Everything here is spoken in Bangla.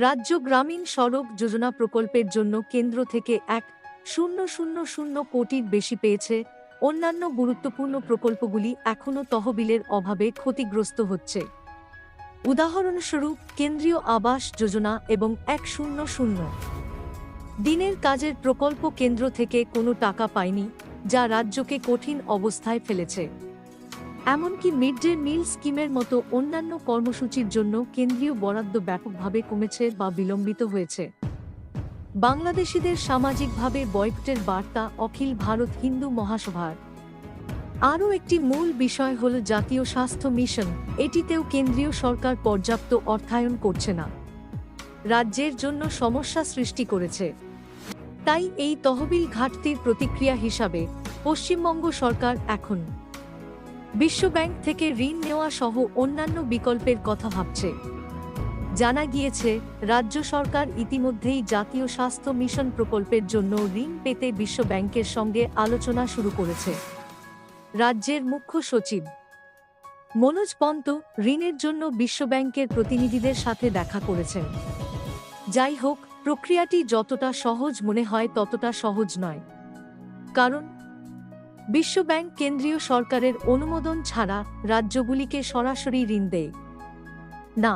রাজ্য গ্রামীণ সড়ক যোজনা প্রকল্পের জন্য কেন্দ্র থেকে এক শূন্য শূন্য শূন্য কোটির বেশি পেয়েছে। অন্যান্য গুরুত্বপূর্ণ প্রকল্পগুলি এখনও তহবিলের অভাবে ক্ষতিগ্রস্ত হচ্ছে। উদাহরণস্বরূপ, কেন্দ্রীয় আবাস যোজনা এবং এক শূন্য শূন্য। দিনের কাজের প্রকল্প কেন্দ্র থেকে কোনো টাকা পায়নি, যা রাজ্যকে কঠিন অবস্থায় ফেলেছে। এমনকি মিড ডে মিল স্কিমের মতো অন্যান্য কর্মসূচির জন্য কেন্দ্রীয় বরাদ্দ ব্যাপকভাবে কমেছে বা বিলম্বিত হয়েছে। বাংলাদেশিদের সামাজিকভাবে বয়কটের বার্তা, অখিল ভারত হিন্দু মহাসভার। আরও একটি মূল বিষয় হল জাতীয় স্বাস্থ্য মিশন। এটিতেও কেন্দ্রীয় সরকার পর্যাপ্ত অর্থায়ন করছে না। রাজ্যের জন্য সমস্যা সৃষ্টি করেছে। তাই এই তহবিল ঘাটতির প্রতিক্রিয়া হিসাবে পশ্চিমবঙ্গ সরকার এখন বিশ্বব্যাংক থেকে ঋণ নেওয়া সহ অন্যান্য বিকল্পের কথা ভাবছে। জানা গিয়েছে, রাজ্য সরকার ইতিমধ্যেই জাতীয় স্বাস্থ্য মিশন প্রকল্পের জন্য ঋণ পেতে বিশ্বব্যাংকের সঙ্গে আলোচনা শুরু করেছে। রাজ্যের মুখ্য সচিব মনোজ পন্ত ঋণের জন্য বিশ্বব্যাংকের প্রতিনিধিদের সাথে দেখা করেছেন। যাই হোক, প্রক্রিয়াটি যতটা সহজ মনে হয় ততটা সহজ নয়। কারণ বিশ্বব্যাংক কেন্দ্রীয় সরকারের অনুমোদন ছাড়া রাজ্যগুলিকে সরাসরি ঋণ দেয়। না